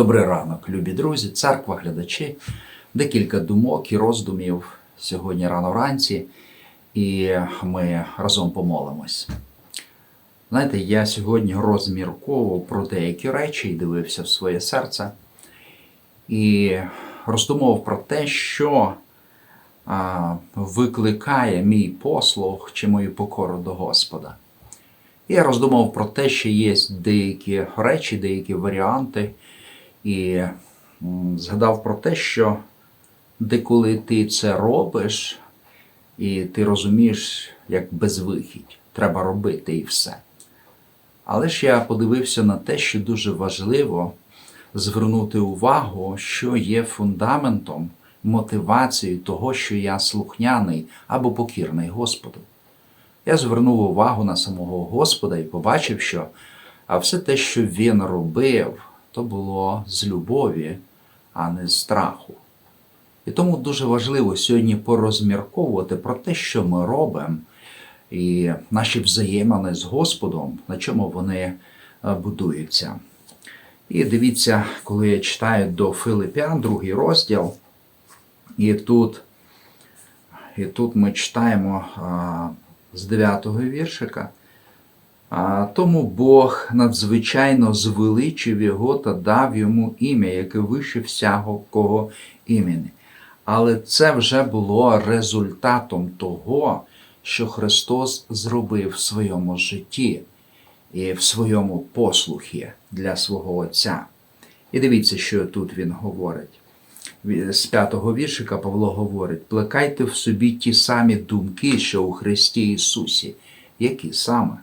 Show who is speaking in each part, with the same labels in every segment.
Speaker 1: Добрий ранок, любі друзі, церква, глядачі, декілька думок і роздумів сьогодні рано вранці, і ми разом помолимось. Знаєте, я сьогодні розмірковував про деякі речі і дивився в своє серце, і роздумував про те, що викликає мій послуг чи мою покору до Господа. І я роздумав про те, що є деякі речі, деякі варіанти, і згадав про те, що деколи ти це робиш, і ти розумієш, як безвихідь, треба робити і все. Але ж я подивився на те, що дуже важливо звернути увагу, що є фундаментом, мотивацією того, що я слухняний або покірний Господу. Я звернув увагу на самого Господа і побачив, що все те, що він робив, то було з любові, а не з страху. І тому дуже важливо сьогодні порозмірковувати про те, що ми робимо, і наші взаємини з Господом, на чому вони е, будуються. І дивіться, коли я читаю до Филипян, другий розділ, і тут, і тут ми читаємо а, з 9 віршика. Тому Бог надзвичайно звеличив його та дав йому ім'я, яке вище всякого імені. Але це вже було результатом того, що Христос зробив в своєму житті і в своєму послухі для свого Отця. І дивіться, що тут він говорить. З п'ятого віршика Павло говорить: плекайте в собі ті самі думки, що у Христі Ісусі. Які саме?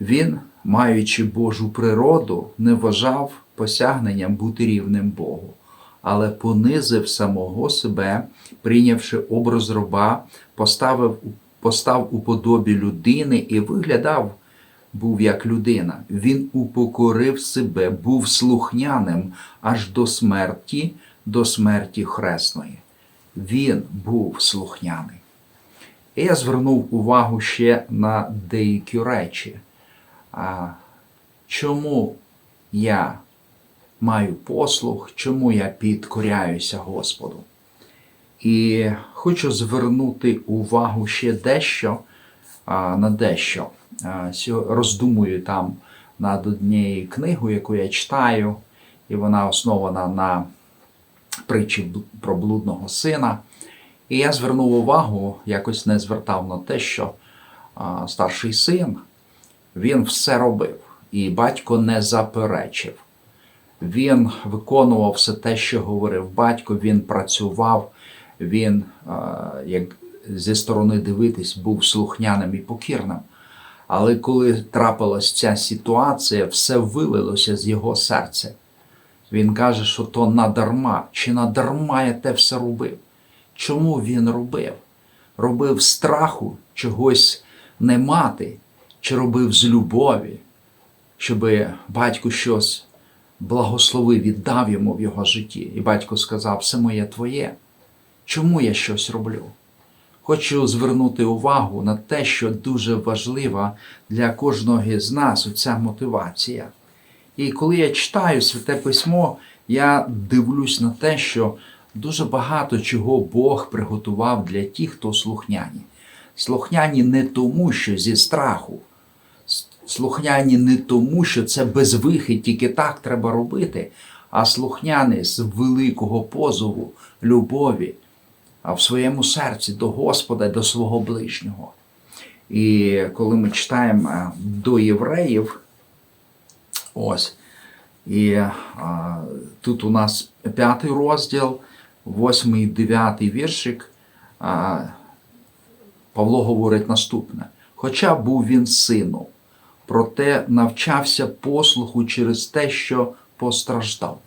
Speaker 1: Він, маючи Божу природу, не вважав посягненням бути рівним Богу, але понизив самого себе, прийнявши образ раба, поставив, постав у подобі людини і виглядав, був як людина. Він упокорив себе, був слухняним аж до смерті, до смерті хресної. Він був слухняний. І я звернув увагу ще на деякі речі. А чому я маю послуг, чому я підкоряюся Господу? І хочу звернути увагу ще дещо а, на дещо. А, Роздумую там над однією книгою, яку я читаю, і вона основана на притчі про блудного сина. І я звернув увагу, якось не звертав на те, що а, старший син він все робив, і батько не заперечив. Він виконував все те, що говорив батько, він працював, він, як зі сторони дивитись, був слухняним і покірним. Але коли трапилась ця ситуація, все вилилося з його серця. Він каже, що то надарма, чи надарма я те все робив. Чому він робив? Робив страху чогось не мати, чи робив з любові, щоб батько щось благословив, віддав йому в його житті. І батько сказав, все моє твоє. Чому я щось роблю? Хочу звернути увагу на те, що дуже важлива для кожного з нас оця мотивація. І коли я читаю Святе Письмо, я дивлюсь на те, що дуже багато чого Бог приготував для тих, хто слухняні. Слухняні не тому, що зі страху, слухняні не тому, що це безвихід, тільки так треба робити, а слухняні з великого позову, любові, а в своєму серці до Господа, до свого ближнього. І коли ми читаємо е, до євреїв, ось, і а, тут у нас п'ятий розділ, восьмий, дев'ятий віршик. А, Павло говорить наступне: хоча був він сином, проте навчався послуху через те, що постраждав.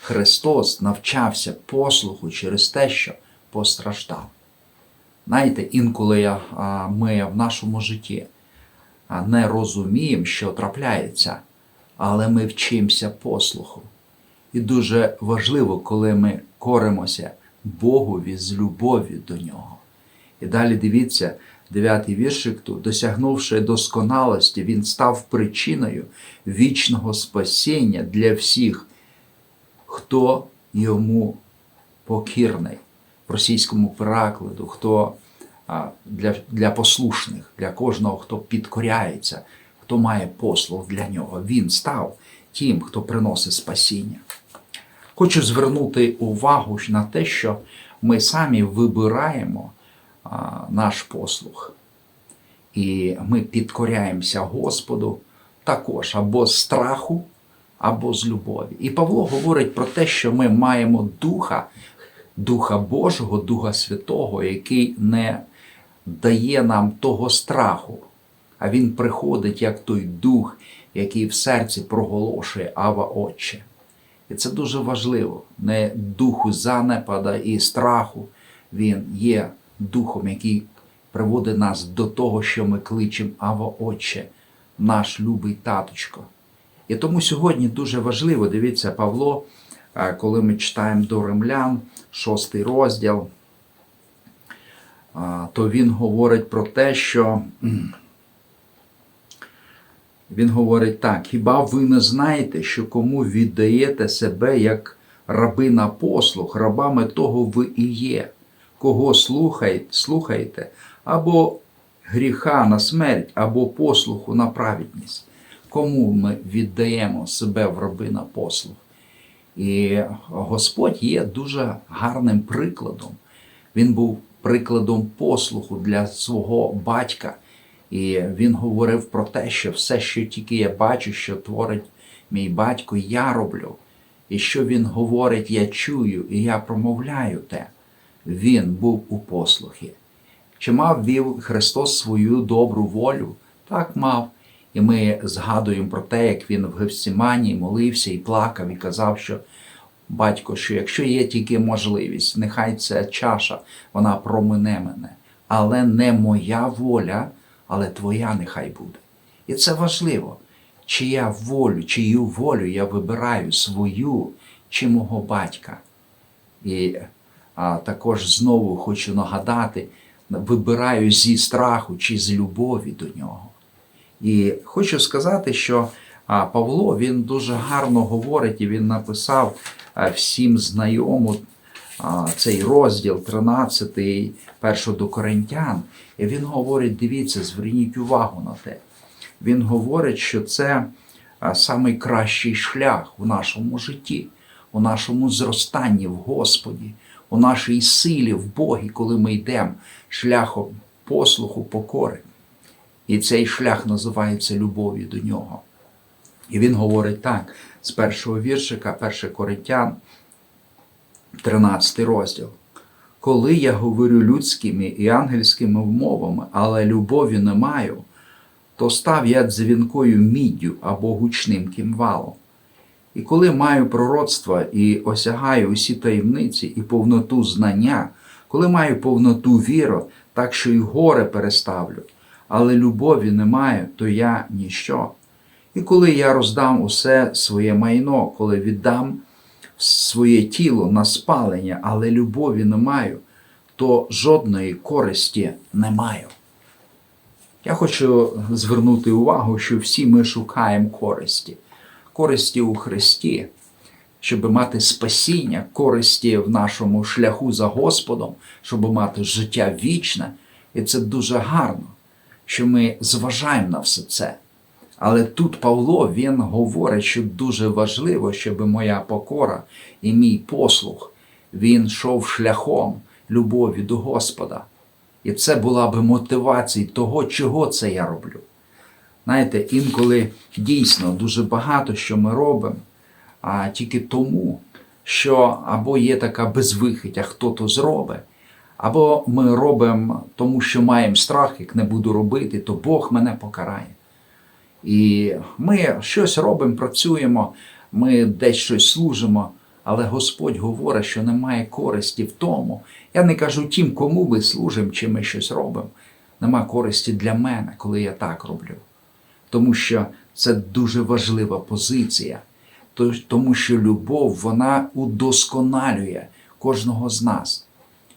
Speaker 1: Христос навчався послуху через те, що постраждав. Знаєте, інколи ми в нашому житті не розуміємо, що трапляється, але ми вчимося послуху. І дуже важливо, коли ми коримося Богові з любові до нього. І далі дивіться, дев'ятий віршик тут, досягнувши досконалості, він став причиною вічного спасіння для всіх, хто йому покірний в російському перекладу, хто для, для послушних, для кожного, хто підкоряється, хто має послуг для нього. Він став тим, хто приносить спасіння. Хочу звернути увагу на те, що ми самі вибираємо наш послуг. І ми підкоряємося Господу також або з страху, або з любові. І Павло говорить про те, що ми маємо Духа, Духа Божого, Духа Святого, який не дає нам того страху, а Він приходить як той дух, який в серці проголошує Ава Отче. І це дуже важливо. Не духу занепада і страху. Він є духом, який приводить нас до того, що ми кличемо Ава Отче, наш любий таточко. І тому сьогодні дуже важливо, дивіться, Павло, е, коли ми читаємо до римлян, шостий розділ, е, то він говорить про те, що він говорить так: хіба ви не знаєте, що кому віддаєте себе як раби на послуг, рабами того ви і є, кого слухаєте, слухаєте, або гріха на смерть, або послуху на праведність? Кому ми віддаємо себе в раби на послуг? І Господь є дуже гарним прикладом. Він був прикладом послуху для свого батька. І він говорив про те, що все, що тільки я бачу, що творить мій батько, я роблю. І що він говорить, я чую, і я промовляю те. Він був у послухі. Чи мав вів Христос свою добру волю? Так мав. І ми згадуємо про те, як він в Гефсимані молився і плакав, і казав, що батько, що якщо є тільки можливість, нехай ця чаша, вона промине мене, але не моя воля, але твоя нехай буде. І це важливо. Чия волю, чию волю я вибираю свою чи мого батька. І а, також знову хочу нагадати, вибираю зі страху чи з любові до нього. І хочу сказати, що Павло він дуже гарно говорить, і він написав всім знайому цей розділ 13, першого до Коринтян. І він говорить: дивіться, зверніть увагу на те. Він говорить, що це а, самий кращий шлях у нашому житті, у нашому зростанні в Господі, у нашій силі в Богі, коли ми йдемо шляхом послуху, покори. І цей шлях називається любов'ю до нього. І він говорить так, з першого віршика, 1 Коринтян, 13 розділ. Коли я говорю людськими і ангельськими мовами, але любові не маю, то став я дзвінкою міддю або гучним кімвалом. І коли маю пророцтво і осягаю усі таємниці і повноту знання, коли маю повноту віру, так що й горе переставлю, але любові немає, то я ніщо. І коли я роздам усе своє майно, коли віддам своє тіло на спалення, але любові не маю, то жодної користі не маю. Я хочу звернути увагу, що всі ми шукаємо користі, користі у Христі, щоб мати спасіння, користі в нашому шляху за Господом, щоб мати життя вічне. І це дуже гарно, що ми зважаємо на все це. Але тут Павло він говорить, що дуже важливо, щоб моя покора і мій послуг він йшов шляхом любові до Господа. І це була би мотивація того, чого це я роблю. Знаєте, інколи дійсно дуже багато що ми робимо, а тільки тому, що або є така безвихідь, а хто то зробить, або ми робимо тому, що маємо страх, як не буду робити, то Бог мене покарає. І ми щось робимо, працюємо, ми десь щось служимо, але Господь говорить, що немає користі в тому. Я не кажу тим, кому ми служимо, чи ми щось робимо. Нема користі для мене, коли я так роблю. Тому що це дуже важлива позиція, тому що любов вона удосконалює кожного з нас.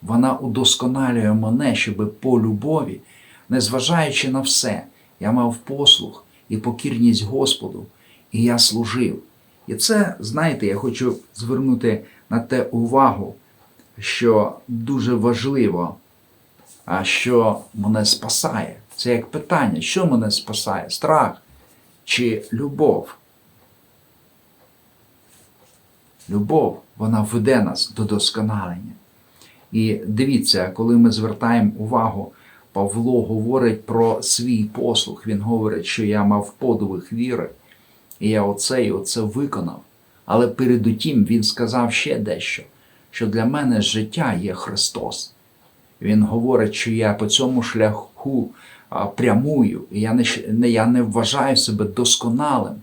Speaker 1: Вона удосконалює мене, щоб по любові, незважаючи на все, я мав послух і покірність Господу, і я служив. І це, знаєте, я хочу звернути на те увагу, що дуже важливо, а що мене спасає. Це як питання, що мене спасає? Страх чи любов? Любов, вона веде нас до досконалення. І дивіться, коли ми звертаємо увагу, Павло говорить про свій послух. Він говорить, що я мав подвиг віри, і я оце і оце виконав. Але перед утім він сказав ще дещо, що для мене життя є Христос. Він говорить, що я по цьому шляху прямую, я не, я не вважаю себе досконалим.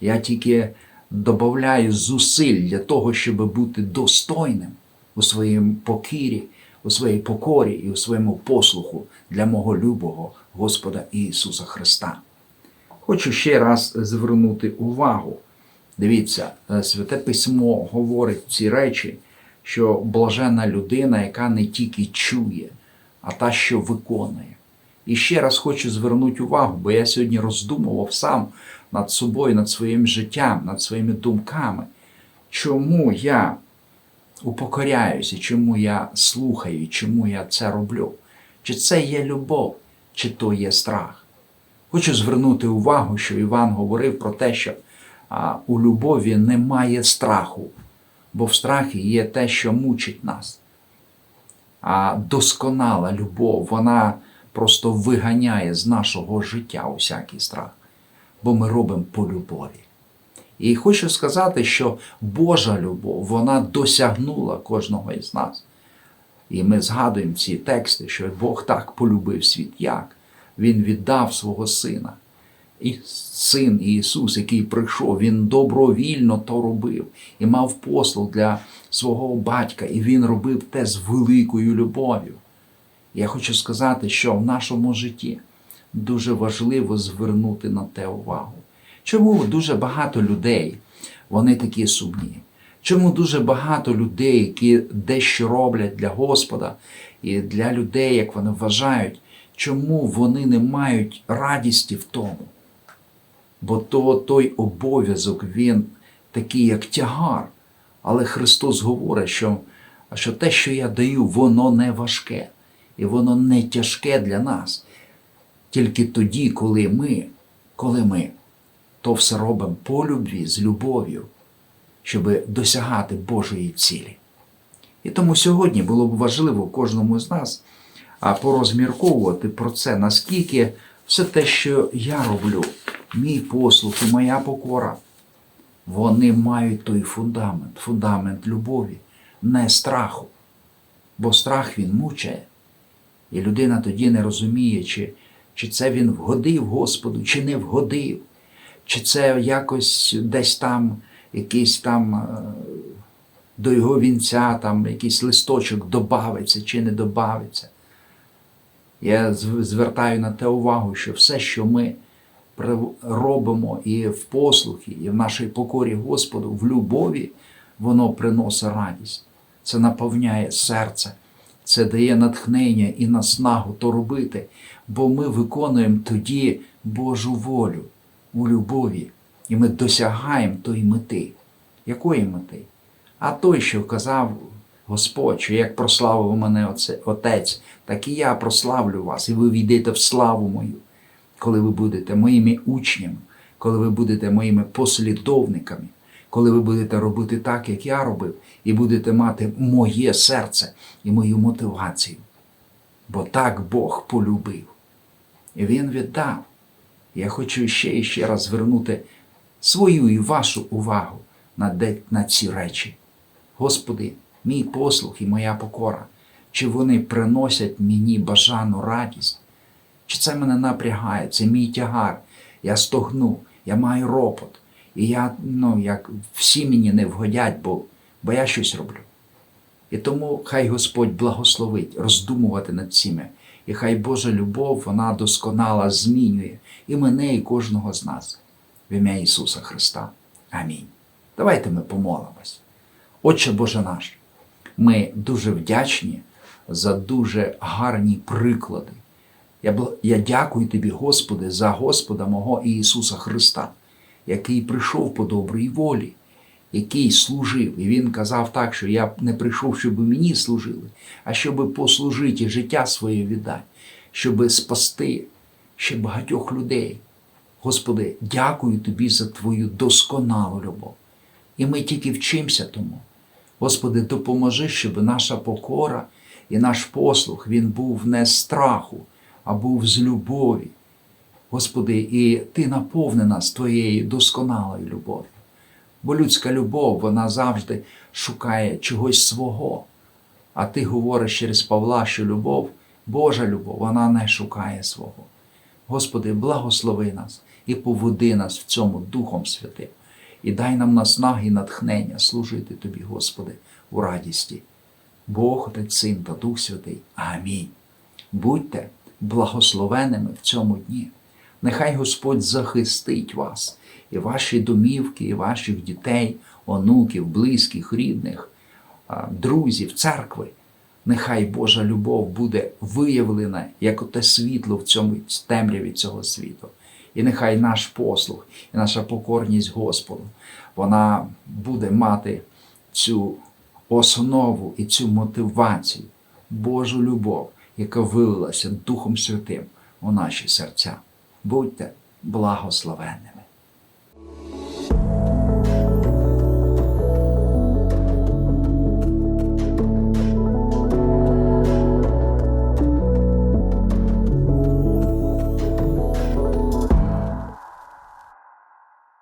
Speaker 1: Я тільки додаю зусиль для того, щоб бути достойним у своїм покірі, у своїй покорі і у своєму послуху для мого любого Господа Ісуса Христа. Хочу ще раз звернути увагу. Дивіться, е, Святе Письмо говорить ці речі, що блажена людина, яка не тільки чує, а та, що виконує. І ще раз хочу звернути увагу, бо я сьогодні роздумував сам над собою, над своїм життям, над своїми думками, чому я упокоряюся, чому я слухаю, чому я це роблю. Чи це є любов, чи то є страх. Хочу звернути увагу, що Іван говорив про те, що у любові немає страху, бо в страхі є те, що мучить нас. А досконала любов, вона просто виганяє з нашого життя усякий страх, бо ми робимо по любові. І хочу сказати, що Божа любов, вона досягнула кожного із нас. І ми згадуємо ці тексти, що Бог так полюбив світ, як Він віддав свого сина. І син Ісус, який прийшов, Він добровільно то робив і мав послуг для свого батька, і Він робив те з великою любов'ю. Я хочу сказати, що в нашому житті дуже важливо звернути на те увагу. Чому дуже багато людей, вони такі сумні? Чому дуже багато людей, які дещо роблять для Господа і для людей, як вони вважають, чому вони не мають радісті в тому? Бо то той обов'язок, він такий, як тягар. Але Христос говорить, що, що те, що я даю, воно не важке і воно не тяжке для нас. Тільки тоді, коли ми, коли ми то все робимо по любві, з любов'ю, щоб досягати Божої цілі. І тому сьогодні було б важливо кожному з нас порозмірковувати про це, наскільки все те, що я роблю, мій послух і моя покора, вони мають той фундамент, фундамент любові, не страху. Бо страх він мучає. І людина тоді не розуміє, чи, чи це він вгодив Господу, чи не вгодив, чи це якось десь там якийсь там е, до його вінця там якийсь листочок добавиться чи не добавиться. Я звертаю на те увагу, що все, що ми робимо і в послухі, і в нашій покорі Господу, в любові, воно приносить радість. Це наповняє серце, це дає натхнення і наснагу то робити, бо ми виконуємо тоді Божу волю у любові, і ми досягаємо тої мети. Якої мети? А той, що казав Господь, що як прославив мене Отець, так і я прославлю вас, і ви війдете в славу мою, коли ви будете моїми учнями, коли ви будете моїми послідовниками, коли ви будете робити так, як я робив, і будете мати моє серце і мою мотивацію. Бо так Бог полюбив. І Він віддав. Я хочу ще і ще раз звернути свою і вашу увагу на, ці речі. Господи, мій послух і моя покора, чи вони приносять мені бажану радість, чи це мене напрягає, це мій тягар, я стогну, я маю ропот, і я, ну, як всі мені не вгодять, бо, бо я щось роблю. І тому хай Господь благословить роздумувати над цими. І хай Божа любов, вона досконала змінює і мене, і кожного з нас. В ім'я Ісуса Христа. Амінь. Давайте ми помолимось. Отче Боже наш, ми дуже вдячні за дуже гарні приклади. Я, я дякую Тобі, Господи, за Господа мого Ісуса Христа, який прийшов по добрій волі який служив. І він казав так, що я не прийшов, щоб мені служили, а щоб послужити життя своє віддати, щоб спасти ще багатьох людей. Господи, дякую тобі за твою досконалу любов. І ми тільки вчимося тому. Господи, допоможи, щоб наша покора і наш послух він був не з страху, а був з любові. Господи, і Ти наповни нас Твоєю досконалою любов'ю. Бо людська любов, вона завжди шукає чогось свого. А ти говориш через Павла, що любов, Божа любов, вона не шукає свого. Господи, благослови нас і поведи нас в цьому Духом Святим, і дай нам наснаги і натхнення служити Тобі, Господи, у радісті. Бог, Отець, Син та Дух Святий. Амінь. Будьте благословеними в цьому дні. Нехай Господь захистить вас, і ваші домівки, і ваших дітей, онуків, близьких, рідних, друзів, церкви. Нехай Божа любов буде виявлена як те світло в цьому темряві цього світу. І нехай наш послух і наша покорність Господу, вона буде мати цю основу і цю мотивацію, Божу любов, яка вилилася Духом Святим у наші серця. Будьте благословенними.